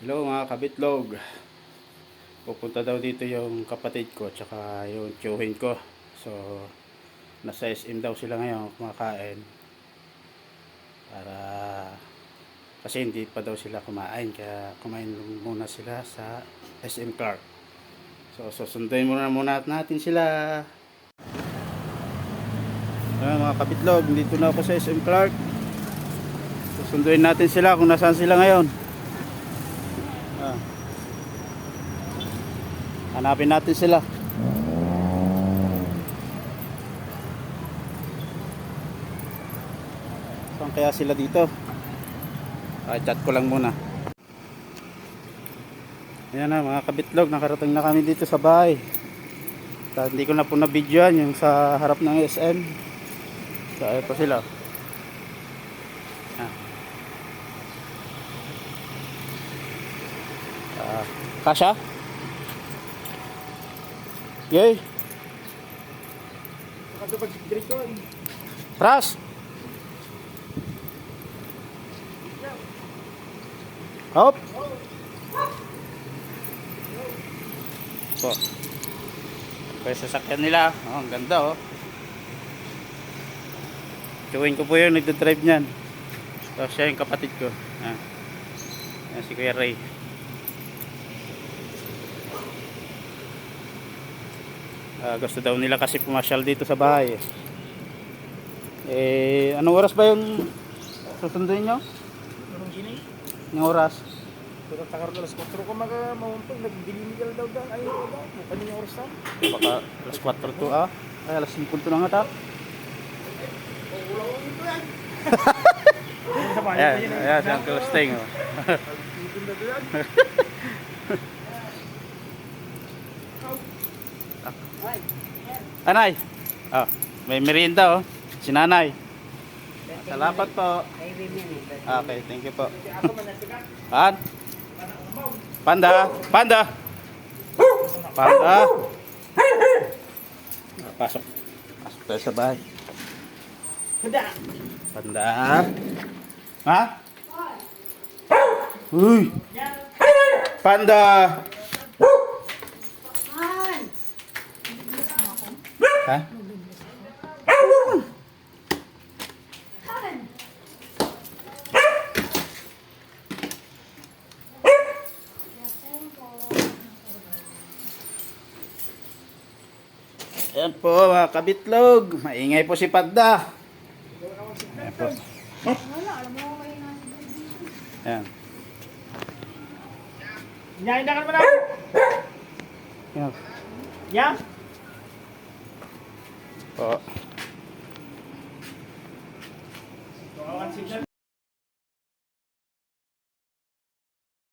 Hello mga kabitlog. Pupunta daw dito yung kapatid ko tsaka yung tiyuhin ko. So, nasa SM daw sila ngayon kumakain. Para kasi hindi pa daw sila kumain kaya kumain muna sila sa SM Clark. So, susunduin muna muna natin sila. Ayan mga kabitlog, dito na ako sa SM Clark. Susunduin natin sila kung nasaan sila ngayon. Hanapin natin sila. Saan kaya sila dito? Ah, chat ko lang muna. Ayan na mga kabitlog, nakarating na kami dito sa bahay. Ta, hindi ko na po na-videoan yung sa harap ng SM. So, ito sila. Ah. Ah, Kasha? Yay! Ras! Hop! Po. Kaya sasakyan nila. Oh, ang ganda oh. Chewin ko po yun, nagdadrive niyan. So, siya yung kapatid ko. Ah. Yan si Kuya Ray. Ah, gusto daw nila kasi pumasyal dito sa bahay. Eh, eh anong oras ba yung susunduin nyo? Anong gini? Yung oras? Pero takar alas 4 ko maga maumpag nagdilimigal daw daw ay daw daw kanina oras na. Baka alas 4 to ah. Ay, alas 5 to na nga ta. Ano sa bahay Ayan, ayan, si Uncle Sting. Oh. Tipon na doon. Anay! Ah, may merienda oh. Si nanay. Salamat po. Okay, thank you po. Pan? Panda! Panda! Panda! Ah, pasok. Pasok tayo sa bahay. Panda! Ha? Uy! Panda! Ha? Ayan po mga kabitlog. Maingay po si Panda. Ayan po. Ayan. Nyahin na ka naman na. Ayan Nya? Po.